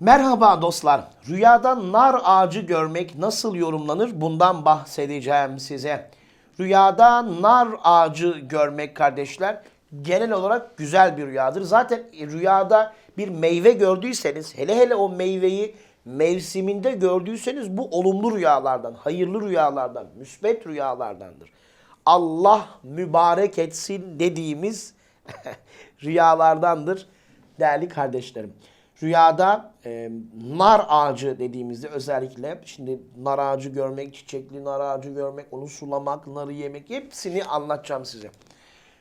Merhaba dostlar. Rüyada nar ağacı görmek nasıl yorumlanır? Bundan bahsedeceğim size. Rüyada nar ağacı görmek kardeşler genel olarak güzel bir rüyadır. Zaten rüyada bir meyve gördüyseniz hele hele o meyveyi mevsiminde gördüyseniz bu olumlu rüyalardan, hayırlı rüyalardan, müsbet rüyalardandır. Allah mübarek etsin dediğimiz rüyalardandır değerli kardeşlerim. Rüyada e, nar ağacı dediğimizde özellikle şimdi nar ağacı görmek, çiçekli nar ağacı görmek, onu sulamak, narı yemek hepsini anlatacağım size.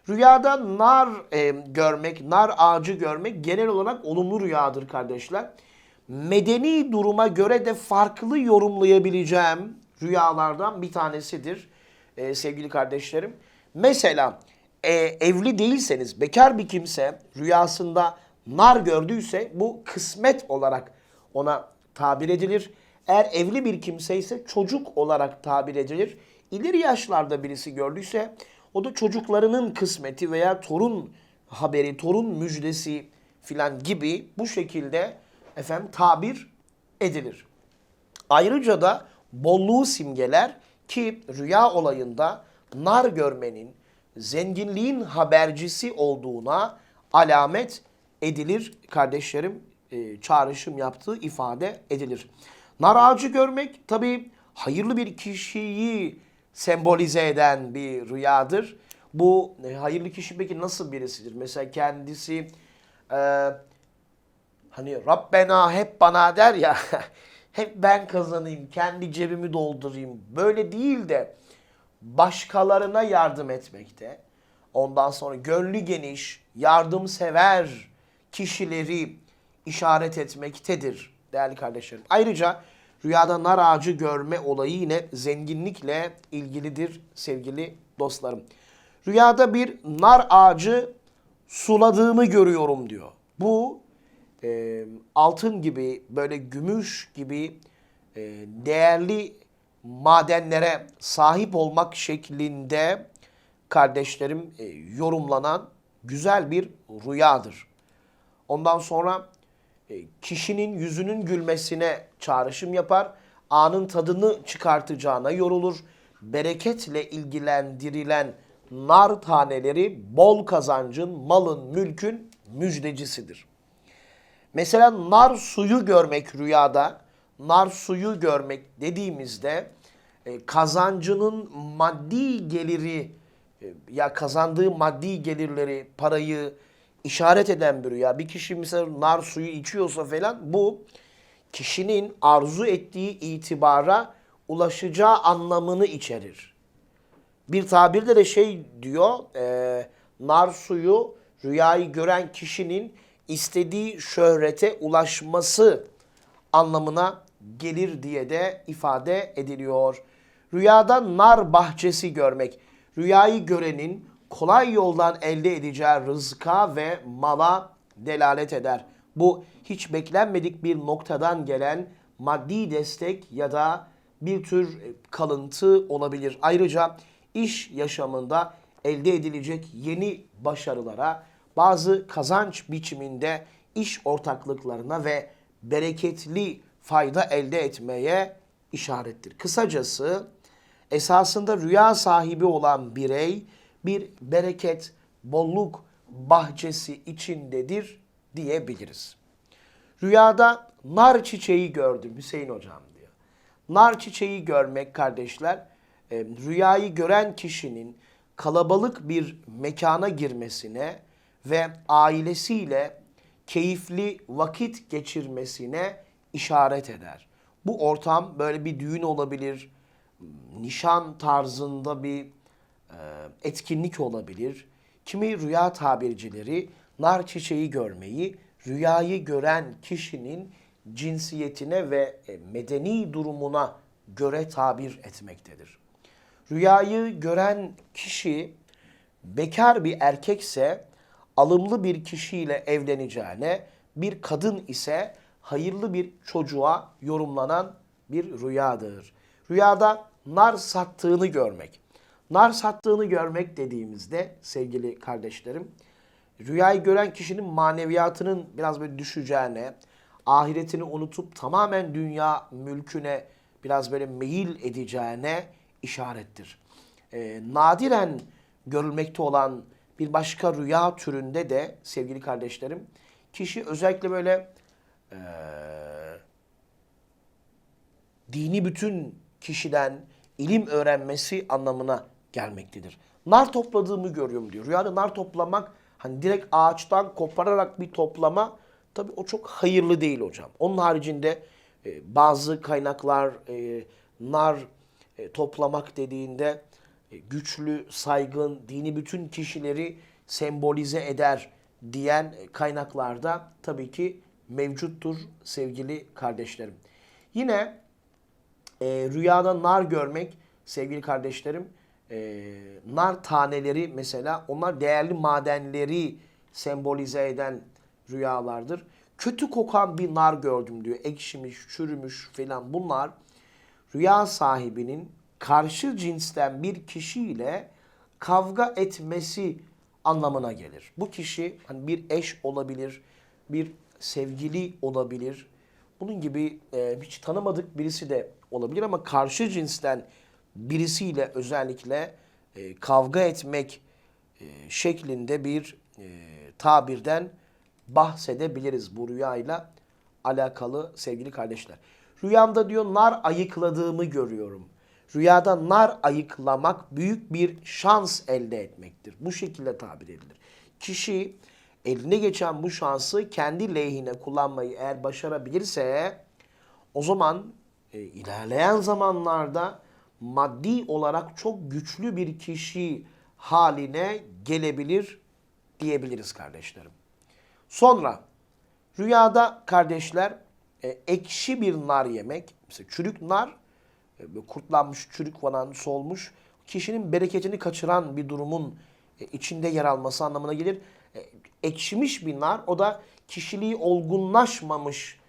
Rüyada nar e, görmek, nar ağacı görmek genel olarak olumlu rüyadır kardeşler. Medeni duruma göre de farklı yorumlayabileceğim rüyalardan bir tanesidir e, sevgili kardeşlerim. Mesela e, evli değilseniz, bekar bir kimse rüyasında nar gördüyse bu kısmet olarak ona tabir edilir. Eğer evli bir kimse ise çocuk olarak tabir edilir. İleri yaşlarda birisi gördüyse o da çocuklarının kısmeti veya torun haberi, torun müjdesi filan gibi bu şekilde efendim tabir edilir. Ayrıca da bolluğu simgeler ki rüya olayında nar görmenin zenginliğin habercisi olduğuna alamet edilir kardeşlerim e, çağrışım yaptığı ifade edilir. Nar ağacı görmek tabi hayırlı bir kişiyi sembolize eden bir rüyadır. Bu e, hayırlı kişi peki nasıl birisidir? Mesela kendisi e, hani Rabbena hep bana der ya hep ben kazanayım, kendi cebimi doldurayım. Böyle değil de başkalarına yardım etmekte. Ondan sonra gönlü geniş, yardımsever kişileri işaret etmektedir değerli kardeşlerim. Ayrıca rüyada nar ağacı görme olayı yine zenginlikle ilgilidir sevgili dostlarım. Rüyada bir nar ağacı suladığımı görüyorum diyor. Bu e, altın gibi böyle gümüş gibi e, değerli madenlere sahip olmak şeklinde kardeşlerim e, yorumlanan güzel bir rüyadır. Ondan sonra e, kişinin yüzünün gülmesine çağrışım yapar. Anın tadını çıkartacağına yorulur. Bereketle ilgilendirilen nar taneleri bol kazancın, malın, mülkün müjdecisidir. Mesela nar suyu görmek rüyada, nar suyu görmek dediğimizde e, kazancının maddi geliri e, ya kazandığı maddi gelirleri, parayı işaret eden bir rüya. Bir kişi mesela nar suyu içiyorsa falan bu kişinin arzu ettiği itibara ulaşacağı anlamını içerir. Bir tabirde de şey diyor, e, nar suyu rüyayı gören kişinin istediği şöhrete ulaşması anlamına gelir diye de ifade ediliyor. Rüyada nar bahçesi görmek, rüyayı görenin kolay yoldan elde edeceği rızka ve mala delalet eder. Bu hiç beklenmedik bir noktadan gelen maddi destek ya da bir tür kalıntı olabilir. Ayrıca iş yaşamında elde edilecek yeni başarılara, bazı kazanç biçiminde iş ortaklıklarına ve bereketli fayda elde etmeye işarettir. Kısacası esasında rüya sahibi olan birey bir bereket, bolluk bahçesi içindedir diyebiliriz. Rüyada nar çiçeği gördüm Hüseyin hocam diyor. Nar çiçeği görmek kardeşler e, rüyayı gören kişinin kalabalık bir mekana girmesine ve ailesiyle keyifli vakit geçirmesine işaret eder. Bu ortam böyle bir düğün olabilir, nişan tarzında bir etkinlik olabilir. Kimi rüya tabircileri nar çiçeği görmeyi rüyayı gören kişinin cinsiyetine ve e, medeni durumuna göre tabir etmektedir. Rüyayı gören kişi bekar bir erkekse alımlı bir kişiyle evleneceğine, bir kadın ise hayırlı bir çocuğa yorumlanan bir rüyadır. Rüyada nar sattığını görmek. Nar sattığını görmek dediğimizde sevgili kardeşlerim, rüyayı gören kişinin maneviyatının biraz böyle düşeceğine, ahiretini unutup tamamen dünya mülküne biraz böyle meyil edeceğine işarettir. Ee, nadiren görülmekte olan bir başka rüya türünde de sevgili kardeşlerim, kişi özellikle böyle eee, dini bütün kişiden ilim öğrenmesi anlamına gelmektedir. Nar topladığımı görüyorum diyor. Rüyada nar toplamak hani direkt ağaçtan kopararak bir toplama tabii o çok hayırlı değil hocam. Onun haricinde e, bazı kaynaklar e, nar e, toplamak dediğinde e, güçlü, saygın, dini bütün kişileri sembolize eder diyen kaynaklarda tabii ki mevcuttur sevgili kardeşlerim. Yine e, rüyada nar görmek sevgili kardeşlerim e, nar taneleri mesela onlar değerli madenleri sembolize eden rüyalardır. Kötü kokan bir nar gördüm diyor. Ekşimiş, çürümüş filan bunlar rüya sahibinin karşı cinsten bir kişiyle kavga etmesi anlamına gelir. Bu kişi hani bir eş olabilir, bir sevgili olabilir. Bunun gibi e, hiç tanımadık birisi de olabilir ama karşı cinsten birisiyle özellikle e, kavga etmek e, şeklinde bir e, tabirden bahsedebiliriz bu rüyayla alakalı sevgili kardeşler. Rüyamda diyor nar ayıkladığımı görüyorum. Rüyada nar ayıklamak büyük bir şans elde etmektir. Bu şekilde tabir edilir. Kişi eline geçen bu şansı kendi lehine kullanmayı eğer başarabilirse o zaman e, ilerleyen zamanlarda maddi olarak çok güçlü bir kişi haline gelebilir diyebiliriz kardeşlerim. Sonra rüyada kardeşler e, ekşi bir nar yemek, mesela çürük nar, e, kurtlanmış, çürük falan solmuş, kişinin bereketini kaçıran bir durumun e, içinde yer alması anlamına gelir. E, ekşimiş bir nar, o da kişiliği olgunlaşmamış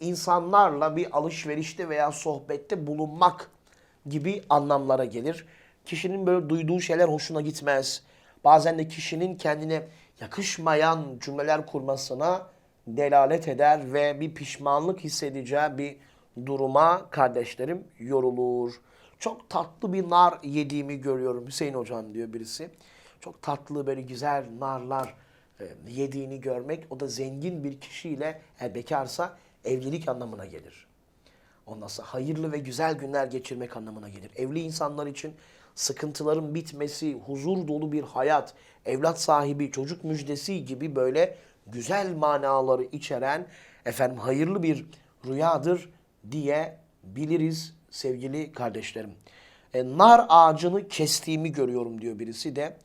insanlarla bir alışverişte veya sohbette bulunmak gibi anlamlara gelir. Kişinin böyle duyduğu şeyler hoşuna gitmez. Bazen de kişinin kendine yakışmayan cümleler kurmasına delalet eder ve bir pişmanlık hissedeceği bir duruma kardeşlerim yorulur. Çok tatlı bir nar yediğimi görüyorum Hüseyin hocam diyor birisi. Çok tatlı böyle güzel narlar e, yediğini görmek o da zengin bir kişiyle eğer bekarsa evlilik anlamına gelir. Ondan sonra hayırlı ve güzel günler geçirmek anlamına gelir. Evli insanlar için sıkıntıların bitmesi, huzur dolu bir hayat, evlat sahibi, çocuk müjdesi gibi böyle güzel manaları içeren efendim hayırlı bir rüyadır diye biliriz sevgili kardeşlerim. E, nar ağacını kestiğimi görüyorum diyor birisi de.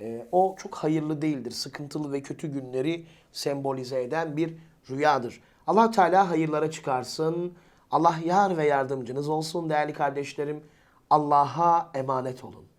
E, o çok hayırlı değildir. Sıkıntılı ve kötü günleri sembolize eden bir rüyadır. Allah Teala hayırlara çıkarsın. Allah yar ve yardımcınız olsun değerli kardeşlerim. Allah'a emanet olun.